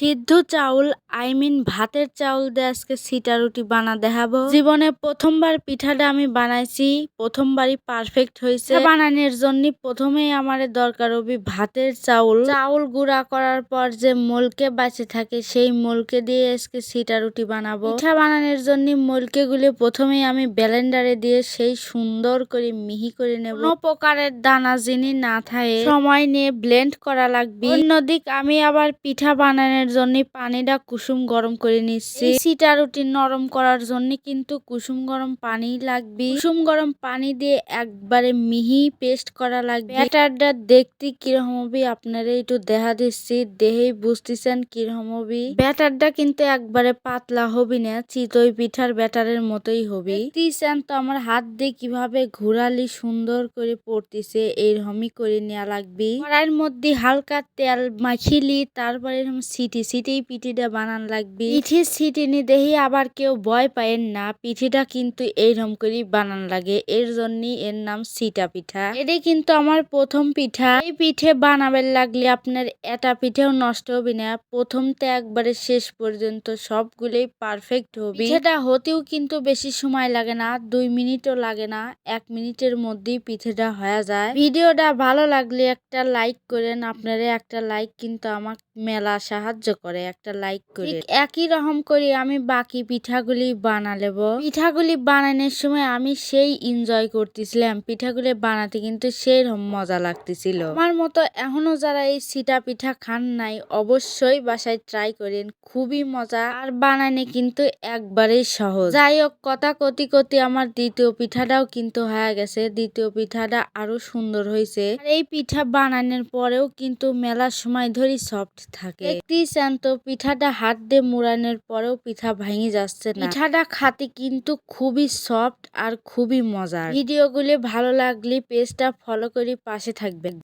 সিদ্ধ চাউল I mean ভাতের চাউল দিয়ে আজকে সিটা রুটি বানা দেখাবো। জীবনে প্রথমবার পিঠাটা আমি বানাইছি, প্রথমবারই পারফেক্ট হয়েছে বানানোর জন্য প্রথমেই আমার দরকার হবে ভাতের চাউল। চাউল গুঁড়া করার পর যে মলকে বাঁচে থাকে, সেই মলকে দিয়ে আজকে সিটা রুটি বানাবো। পিঠা বানানোর জন্য মলকে গুলি প্রথমেই আমি ব্লেন্ডারে দিয়ে সেই সুন্দর করে মিহি করে নেব। কোনো প্রকারের দানা জিনি না থাকে, সময় নিয়ে ব্লেন্ড করা লাগবে। অন্যদিক আমি আবার পিঠা বানানোর জন্য পানিটা কুসুম গরম করে নিচ্ছি। সিটা রুটি নরম করার জন্য কিন্তু কুসুম গরম পানি লাগবে। কুসুম গরম পানি দিয়ে একবারে মিহি পেস্ট করা লাগবে। ব্যাটারটা দেখতে কীরকম হবে আপনারা একটু দেখা দিচ্ছি। দেহেই বুঝতেছেন কীরকম হবে। ব্যাটারটা কিন্তু একবারে পাতলা হবে না, চিতই পিঠার ব্যাটারের মতোই হবে। দেখতেছেন তো আমার হাত দিয়ে কীভাবে ঘোরালি সুন্দর করে পড়তেছে, এইরকমই করে নেওয়া লাগবে। কড়াইয়ের মধ্যে হালকা তেল মাখিলি তারপরে এরকম সিটি সিটি পিঠিটা বানান লাগবে। পিঠে সিটি নি দেখি আবার কেউ ভয় পায়েন না, পিঠিটা কিন্তু এইরকম করেই বানান লাগে। এর জন্যই এর নাম সিটা পিঠা। এটাই কিন্তু আমার প্রথম পিঠা। এই পিঠে বানাবেন লাগলে আপনার এটা পিঠেও নষ্ট হবে না। প্রথমতে একবারে শেষ পর্যন্ত সবগুলোই পারফেক্ট হবে। পিঠেটা হতেও কিন্তু বেশি সময় লাগে না, দুই মিনিটও লাগে না, এক মিনিটের মধ্যেই পিঠেটা হয়ে যায়। ভিডিওটা ভালো লাগলে একটা লাইক করেন। আপনারা একটা লাইক কিন্তু আমার মেলা সাহায্য করে, একটা লাইক করে। একই রকম করে আমি বাকি পিঠাগুলি বানা নেব পিঠাগুলি বানানোর সময় আমি সেই এনজয় করতেছিলাম। পিঠাগুলি বানাতে কিন্তু সেই রকম মজা লাগতেছিল। আমার মতো এখনও যারা এই সিটা পিঠা খান নাই, অবশ্যই বাসায় ট্রাই করেন। খুবই মজা। আর বানানে কিন্তু একবারেই সহজ। যাই হোক, কথা কতি কতি আমার দ্বিতীয় পিঠাটাও কিন্তু হয়ে গেছে। দ্বিতীয় পিঠাটা আরও সুন্দর হয়েছে। এই পিঠা বানানোর পরেও কিন্তু মেলার সময় ধরে সফট থাকে। দেখতেই চান তো পিঠাটা হাত দিয়ে মোড়ানোর পরেও পিঠা ভেঙে যাচ্ছে না। পিঠাটা খাতে কিন্তু খুবই সফট আর খুবই মজার। ভিডিওগুলি ভালো লাগলে পেজটা ফলো করে পাশে থাকবেন।